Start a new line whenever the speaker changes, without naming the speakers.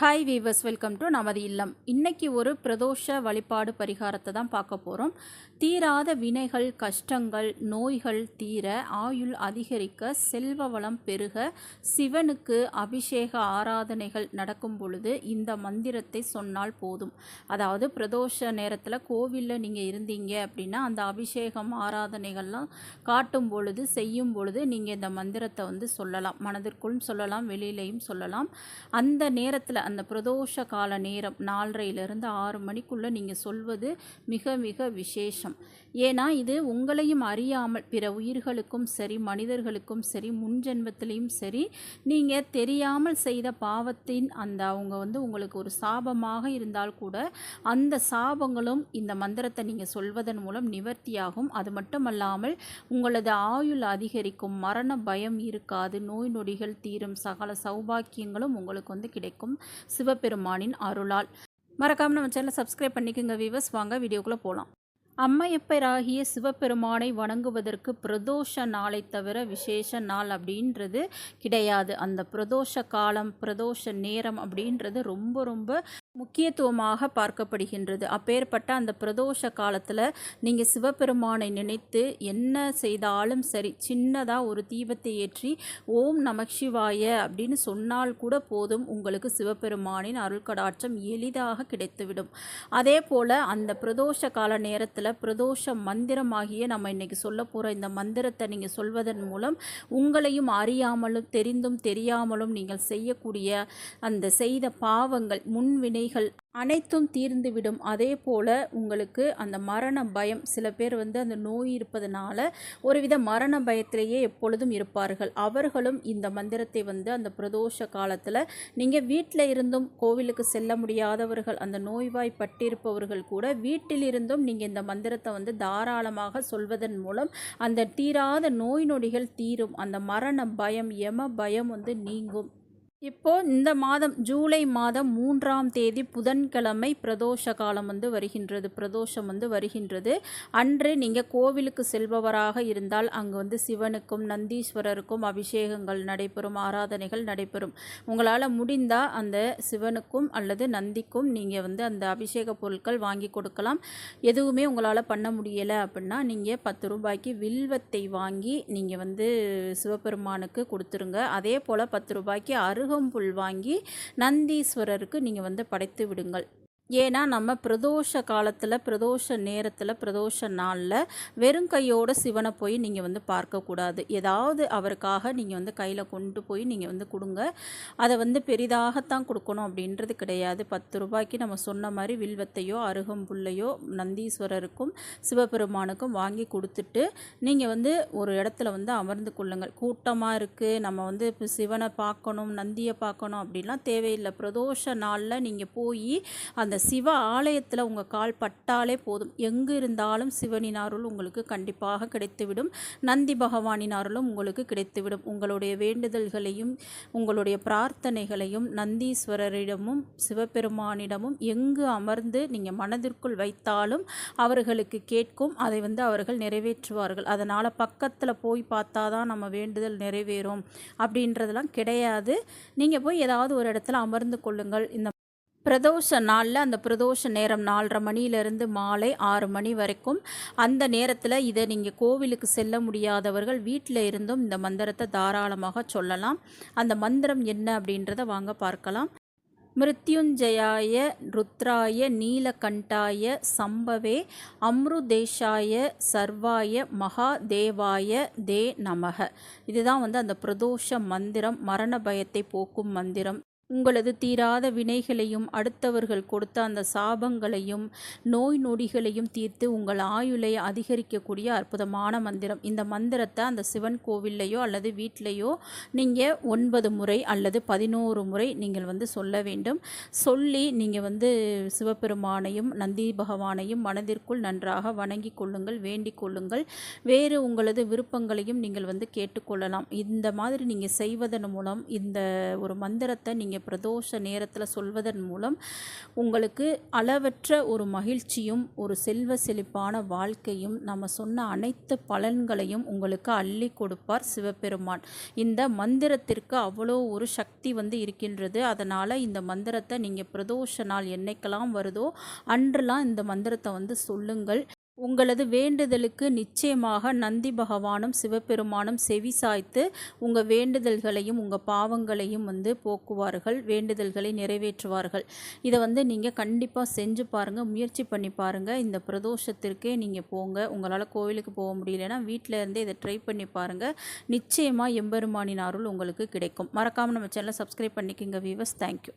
Hi viewers welcome to நமது இல்லம். இன்னைக்கு ஒரு பிரதோஷ வழிபாடு பரிகாரத்தை தான் பார்க்க போகிறோம் தீராத வினைகள் கஷ்டங்கள் நோய்கள் தீர ஆயுள் அதிகரிக்க செல்வ வளம் பெருக சிவனுக்கு அபிஷேக ஆராதனைகள் நடக்கும் பொழுது இந்த மந்திரத்தை சொன்னால் போதும். அதாவது பிரதோஷ நேரத்தில் கோவிலில் நீங்கள் இருந்தீங்க அப்படின்னா அந்த அபிஷேகம் ஆராதனைகள்லாம் காட்டும் பொழுது செய்யும் பொழுது நீங்கள் இந்த மந்திரத்தை வந்து சொல்லலாம். மனதிற்குள்ளும் சொல்லலாம் வெளியிலையும் சொல்லலாம். அந்த நேரத்தில் அந்த பிரதோஷ கால நேரம் நாலரையிலிருந்து ஆறு மணிக்குள்ளே நீங்கள் சொல்வது மிக மிக விசேஷம். ஏன்னா இது உங்களையும் அறியாமல் பிற உயிர்களுக்கும் சரி மனிதர்களுக்கும் சரி முன்ஜென்மத்திலையும் சரி நீங்கள் தெரியாமல் செய்த பாவத்தின் அந்த அவங்க வந்து உங்களுக்கு ஒரு சாபமாக இருந்தால் கூட அந்த சாபங்களும் இந்த மந்திரத்தை நீங்கள் சொல்வதன் மூலம் நிவர்த்தியாகும். அது மட்டுமல்லாமல் உங்களது ஆயுள் அதிகரிக்கும் மரண பயம் இருக்காது நோய் நொடிகள் தீரும் சகல சௌபாக்கியங்களும் உங்களுக்கு வந்து கிடைக்கும். சிவபெருமானின் அருளால். மறக்காம நம்ம சேனலை சப்ஸ்கிரைப் பண்ணிக்கோங்க வீவர்ஸ் வாங்க வீடியோக்குள்ளே போகலாம் அம்மையப்பராகிய சிவபெருமானை வணங்குவதற்கு பிரதோஷ நாளை தவிர விசேஷ நாள் அப்படின்றது கிடையாது. அந்த பிரதோஷ காலம் பிரதோஷ நேரம் அப்படின்றது ரொம்ப ரொம்ப முக்கியத்துவமாக பார்க்கப்படுகின்றது. அப்பேற்பட்ட அந்த பிரதோஷ காலத்தில் நீங்கள் சிவபெருமானை நினைத்து என்ன செய்தாலும் சரி சின்னதாக ஒரு தீபத்தை ஏற்றி ஓம் நமக்ஷிவாய அப்படின்னு சொன்னால் கூட போதும் உங்களுக்கு சிவபெருமானின் அருள்கடாற்றம் எளிதாக கிடைத்துவிடும். அதே போல் அந்த பிரதோஷ கால நேரத்தில் பிரதோஷ மந்திரமாகிய நம்ம இன்னைக்கு சொல்ல போகிற இந்த மந்திரத்தை நீங்கள் சொல்வதன் மூலம் உங்களையும் அறியாமலும் தெரிந்தும் தெரியாமலும் நீங்கள் செய்யக்கூடிய அந்த செய்த பாவங்கள் முன்வினைகள் அனைத்தும் தீர்ந்துவிடும். அதே போல் உங்களுக்கு அந்த மரண பயம் சில பேர் வந்து அந்த நோய் இருப்பதனால ஒருவித மரண பயத்திலேயே எப்பொழுதும் இருப்பார்கள். அவர்களும் இந்த மந்திரத்தை வந்து அந்த பிரதோஷ காலத்தில் நீங்கள் வீட்டில் இருந்தும் கோவிலுக்கு செல்ல முடியாதவர்கள் அந்த நோய்வாய்ப்பட்டிருப்பவர்கள் கூட வீட்டில் இருந்தும் நீங்கள் இந்த மந்திரத்தை வந்து தாராளமாக சொல்வதன் மூலம் அந்த தீராத நோய் நொடிகள் தீரும். அந்த மரண பயம் எம பயம் வந்து நீங்கும். இப்போ இந்த மாதம் ஜூலை மாதம் மூன்றாம் தேதி புதன்கிழமை பிரதோஷ காலம் வந்து வருகின்றது பிரதோஷம் வந்து வருகின்றது. அன்று நீங்கள் கோவிலுக்கு செல்பவராக இருந்தால் அங்கே வந்து சிவனுக்கும் நந்தீஸ்வரருக்கும் அபிஷேகங்கள் நடைபெறும் ஆராதனைகள் நடைபெறும். உங்களால் முடிந்தால் அந்த சிவனுக்கும் அல்லது நந்திக்கும் நீங்கள் வந்து அந்த அபிஷேக பொருட்கள் வாங்கி கொடுக்கலாம். எதுவுமே உங்களால் பண்ண முடியலை அப்படின்னா நீங்கள் பத்து ரூபாய்க்கு வில்வத்தை வாங்கி நீங்கள் வந்து சிவபெருமானுக்கு கொடுத்துருங்க. அதே போல் பத்து ரூபாய்க்கு அரு அருகம்புல் வாங்கி நந்தீஸ்வரருக்கு நீங்கள் வந்து படைத்து விடுங்கள். ஏன்னா நம்ம பிரதோஷ காலத்தில் பிரதோஷ நேரத்தில் பிரதோஷ நாளில் வெறும் கையோட சிவனை போய் நீங்கள் வந்து பார்க்கக்கூடாது ஏதாவது அவருக்காக நீங்கள் வந்து கையில் கொண்டு போய் நீங்கள் வந்து கொடுங்க. அதை வந்து பெரிதாகத்தான் கொடுக்கணும் அப்படின்றது கிடையாது. பத்து ரூபாய்க்கு நம்ம சொன்ன மாதிரி வில்வத்தையோ அருகம்புல்லையோ நந்தீஸ்வரருக்கும் சிவபெருமானுக்கும் வாங்கி கொடுத்துட்டு நீங்கள் வந்து ஒரு இடத்துல வந்து அமர்ந்து கொள்ளுங்கள். கூட்டமாக இருக்குது நம்ம வந்து இப்போ சிவனை பார்க்கணும் நந்தியை பார்க்கணும் அப்படின்லாம் தேவையில்லை. பிரதோஷ நாளில் நீங்கள் போய் அந்த அந்த சிவ ஆலயத்தில் உங்கள் கால் பட்டாலே போதும். எங்கு இருந்தாலும் சிவனின் அருள் உங்களுக்கு கண்டிப்பாக கிடைத்துவிடும். நந்தி பகவானின் அருளும் உங்களுக்கு கிடைத்துவிடும். உங்களுடைய வேண்டுதல்களையும் உங்களுடைய பிரார்த்தனைகளையும் நந்தீஸ்வரரிடமும் சிவபெருமானிடமும் எங்கு அமர்ந்து நீங்கள் மனதிற்குள் வைத்தாலும் அவர்களுக்கு கேட்கும். அதை வந்து அவர்கள் நிறைவேற்றுவார்கள். அதனால் பக்கத்தில் போய் பார்த்தா தான் நம்ம வேண்டுதல் நிறைவேறும். அப்படின்றதெல்லாம் கிடையாது. நீங்கள் போய் ஏதாவது ஒரு இடத்துல அமர்ந்து கொள்ளுங்கள். இந்த பிரதோஷ நாளில் அந்த பிரதோஷ நேரம் நாலரை மணியிலிருந்து மாலை ஆறு மணி வரைக்கும் அந்த நேரத்தில் இதை நீங்கள் கோவிலுக்கு செல்ல முடியாதவர்கள் வீட்டில் இருந்தும் இந்த மந்திரத்தை தாராளமாக சொல்லலாம். அந்த மந்திரம் என்ன அப்படின்றத வாங்க பார்க்கலாம். மிருத்யுஞ்சயாய ருத்ராய நீலகண்டாய சம்பவே அம்ருதேஷாய சர்வாய மகாதேவாய தே நமக. இதுதான் வந்து அந்த பிரதோஷ மந்திரம் மரண பயத்தை போக்கும் மந்திரம். உங்களது தீராத வினைகளையும் அடுத்தவர்கள் கொடுத்த அந்த சாபங்களையும் நோய் நொடிகளையும் தீர்த்து உங்கள் ஆயுளை அதிகரிக்கக்கூடிய அற்புதமான மந்திரம். இந்த மந்திரத்தை அந்த சிவன் கோவில்லையோ அல்லது வீட்டிலையோ நீங்கள் ஒன்பது முறை அல்லது பதினோரு முறை நீங்கள் வந்து சொல்ல வேண்டும். சொல்லி நீங்கள் வந்து சிவபெருமானையும் நந்தி பகவானையும் மனதிற்குள் நன்றாக வணங்கி கொள்ளுங்கள் வேண்டிக் கொள்ளுங்கள். வேறு உங்களது விருப்பங்களையும் நீங்கள் வந்து கேட்டுக்கொள்ளலாம் இந்த மாதிரி நீங்கள் செய்வதன் மூலம் இந்த ஒரு மந்திரத்தை நீங்கள் நீங்கள் பிரதோஷ நேரத்தில் சொல்வதன் மூலம் உங்களுக்கு அளவற்ற ஒரு மகிழ்ச்சியும் ஒரு செல்வ செழிப்பான வாழ்க்கையும் நம்ம சொன்ன அனைத்து பலன்களையும் உங்களுக்கு அள்ளி கொடுப்பார் சிவபெருமான். இந்த மந்திரத்திற்கு அவ்வளோ ஒரு சக்தி வந்து இருக்கின்றது. அதனால் இந்த மந்திரத்தை நீங்கள் பிரதோஷ நாள் என்னைக்கெல்லாம் வருதோ அன்றெல்லாம் இந்த மந்திரத்தை வந்து சொல்லுங்கள். உங்களது வேண்டுதலுக்கு நிச்சயமாக நந்தி பகவானும் சிவபெருமானும் செவி சாய்த்து உங்கள் வேண்டுதல்களையும் உங்கள் பாவங்களையும் வந்து போக்குவார்கள் வேண்டுதல்களை நிறைவேற்றுவார்கள். இதை வந்து நீங்கள் கண்டிப்பாக செஞ்சு பாருங்கள் முயற்சி பண்ணி பாருங்கள் இந்த பிரதோஷத்திற்கே நீங்கள் போங்க. உங்களால் கோவிலுக்கு போக முடியலன்னா வீட்டில் இருந்தே இதை ட்ரை பண்ணி பாருங்கள் நிச்சயமாக எம்பெருமானின் அருள் உங்களுக்கு கிடைக்கும். மறக்காமல் நம்ம சேனலை சப்ஸ்கிரைப் பண்ணிக்கோங்க வீவர்ஸ் தேங்க்யூ